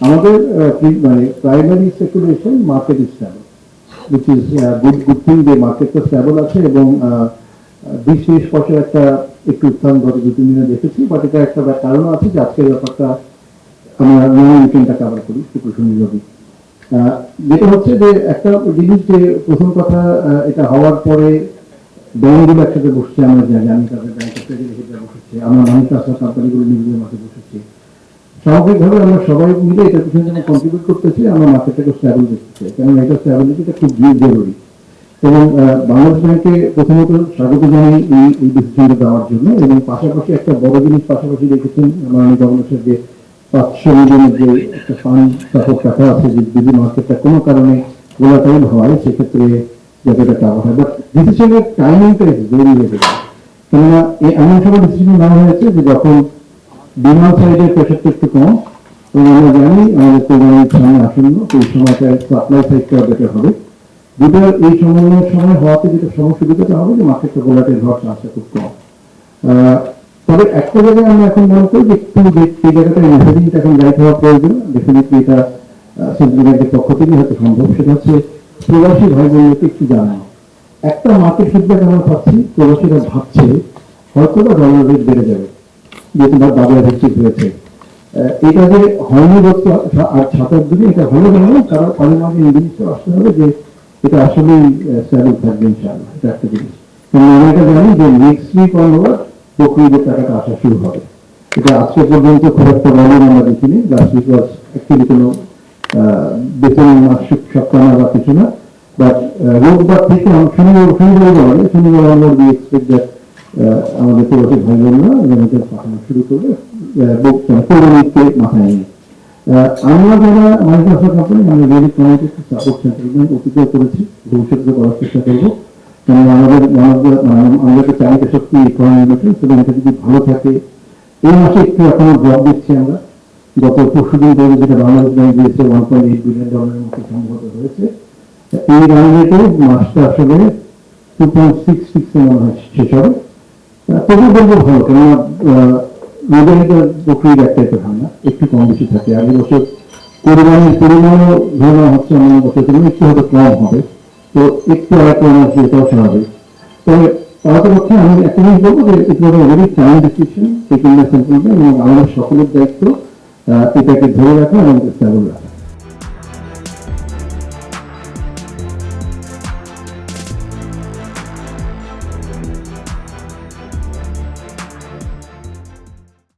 আমাদের মানে primary speculation market stable which is good good thing যে মার্কেটটা স্ট্যাবল আছে এবং আহ, বিশ ত্রিশ পয়সার একটা একটু উত্থান গত দু তিন দিনে দেখেছি বাট এটা একটা কারণ আছে যে আজকের ব্যাপারটা আমরা নয় উইকেন্ডটা কাভার করি শুক্র শনি রবি যেটা হচ্ছে যে একটা জিনিস যে প্রথম কথা এটা হওয়ার পরে ব্যাংকগুলো একসাথে বসছে আমরা জানি তাদের সেক্রেটারিরা বসেছে আমরা মানি ট্রান্সফার কোম্পানিগুলো নিজেদের মাঝে বসেছি। স্বাভাবিকভাবে আমরা সবাই মিলে এটা পিছনে যেন কন্ট্রিবিউট করতেছি, আমরা মার্কেটটাকে স্ট্যাবল দেখতে চাই কারণ এটা স্ট্যাবিলিটিটা খুব জরুরি এবং বাংলাদেশ ব্যাংকে প্রথমত স্বাগত জানাই এই এই ডিসিশনটা দেওয়ার জন্য। এবং পাশাপাশি একটা বড় জিনিস পাশাপাশি দেখেছেন, মাননীয় গভর্নর যে পাঁচশো মিলিয়নের যে একটা ফান্ড টাকা আছে যে যদি মার্কেটটা কোনো কারণে ভোলাটাইল হয়, সেক্ষেত্রে যাতে এটা কাভার হয়। বাট ডিসিশনের টাইমিংটা ভেরি ভেরি কেননা এই এমন সময় ডিসিশন নেওয়া হয়েছে যে যখন ডিমান্ড সাইডের প্রেশারটা একটু কম এবং আমরা জানি আমাদের কোরবানির সামনে আসন্ন এই সময়টা সাপ্লাই সাইডটা বেটার হবে। যেটা এই সময়ের সময় হওয়াতে যেটা সমস্যা যেটা হবে যে মার্কেটটা গোলাটের হওয়ার চান্সটা খুব কম। তবে একটা জায়গায় আমরা এখন মনে করি যে একটু যে সেই জায়গাটা মেসেজিংটা এখন রাইট হওয়া প্রয়োজন ডেফিনেটলি এটা সেন্ট্রাল ব্যাংকের পক্ষ থেকে হয়তো সম্ভব। সেটা হচ্ছে প্রবাসী ভাই বোনদেরকে একটু জানানো। একটা মার্কেট ফিডব্যাক আমরা পাচ্ছি, প্রবাসীরা ভাবছে হয়তো বা ডলার রেট বেড়ে যাবে। যেহেতু বা বাজার ভিত্তিক হয়েছে। এটা যে হয়নি বলতে আর ছাতার দিকে এটা হলো কেন? কারণ অনেক মাঝে এই জিনিসটা আসতে হবে যে এটা আসলেই স্যালুট থাকবে, ইনশাআল্লাহ। এটা একটা জিনিস। আমরা এটা জানি যে নেক্সট উইক অনওয়ার্ড প্রক্রিয়াদের টাকাটা আসা শুরু হবে। এটা আজকে পর্যন্ত খুব একটা ভলিউম আমরা দেখিনি। লাস্ট উইক অ্যাকচুয়ালি কোনো বেতন মাসিক সপ্তাহ বা কিছু না। বাট রোববার থেকে শনিবার শনিবার শনিবার আমরা উই এক্সপেক্ট দ্যাট আমাদের প্রবাসী ভাই বোনরা রেমিটেন্স পাঠানো শুরু করবে। কোরবানিকে মাথায় নিয়ে। আমরা যারা সাপোর্ট সেন্টার অতীতেও করেছি, ভবিষ্যতে করার চেষ্টা করব। আমাদের আমাদের মানে শক্তি ইকোনমি মেট্রিক এবং যদি ভালো থাকে, এই মাসে একটু এখনও জব দিচ্ছি আমরা। গত পরশু দিন ধরে যেটা বাংলাদেশ ব্যাংক দিয়েছে ওয়ান পয়েন্ট এইট বিলিয়ন ডলারের মতো সম্ভবত হয়েছে। এই রান রেটে মাসটা আসলে টু পয়েন্ট সিক্স সিক্স মনে শেষ হবে। তবু বলব ভালো, কেননা মোবাইলটার প্রক্রিয়ার একটা একটা ভাঙা একটু কম বেশি থাকে। আগের বছর পরিমাণের পরিমাণও হচ্ছে অন্য বছর একটু হয়তো কম হবে। তো একটু আর কম এটাও স্বাভাবিক। তবে পারতপক্ষে আমি একটা জিনিস বলব যে এটা ভেরি টাইম ডিসিশন এবং আমাদের সকলের দায়িত্ব এটাকে ধরে রাখা এবং স্টেবল রাখা।